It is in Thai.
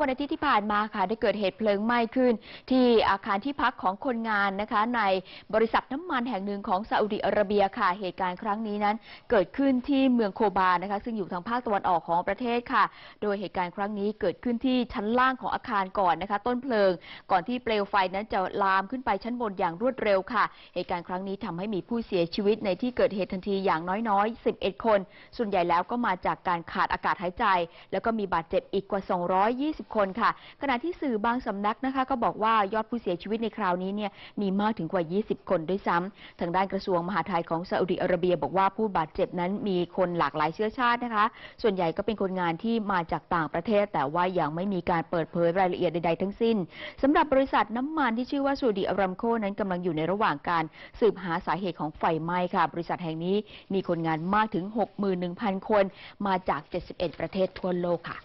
วันอาทิตย์ที่ผ่านมาค่ะได้เกิดเหตุเพลิงไหม้ขึ้น ที่อาคารที่พักของคนงานนะคะ ในบริษัทน้ำมันแห่งหนึ่งของซาอุดิอาระเบียค่ะเหตุการณ์ครั้งนี้นั้น เกิดขึ้นที่เมืองโคบานะคะ ซึ่งอยู่ทางภาคตะวันออกของประเทศค่ะ โดยเหตุการณ์ครั้งนี้เกิดขึ้นที่ชั้นล่างของอาคารก่อนนะคะ ต้นเพลิง ก่อนที่เปลวไฟนั้นจะลามขึ้นไปชั้นบนอย่างรวดเร็วค่ะ เหตุการณ์ครั้งนี้ทำให้มีผู้เสียชีวิตในที่เกิดเหตุทันทีอย่างน้อยๆ 11 คน ส่วนใหญ่แล้วก็มาจากการขาดอากาศหายใจ แล้วก็มีบาดเจ็บอีกกว่า 220คนค่ะ ขณะที่สื่อบางสำนักนะคะ ก็บอกว่ายอดผู้เสียชีวิตในคราวนี้เนี่ยมีมากถึงกว่า 20 คนด้วยซ้ำทางด้านกระทรวงมหาดไทยของซาอุดิอาระเบีย บอกว่าผู้บาดเจ็บนั้นมีคนหลากหลายเชื้อชาตินะคะ ส่วนใหญ่ก็เป็นคนงานที่มาจากต่างประเทศ แต่ว่ายังไม่มีการเปิดเผยรายละเอียดใดๆทั้งสิ้นสำหรับบริษัทน้ำมันที่ชื่อว่าซาอุดิอารามโคนั้นกำลังอยู่ในระหว่างการสืบหาสาเหตุของไฟไหม้ค่ะ บริษัทแห่งนี้มีคนงานมากถึง 61,000 คน มาจาก 71 ประเทศทั่วโลกค่ะ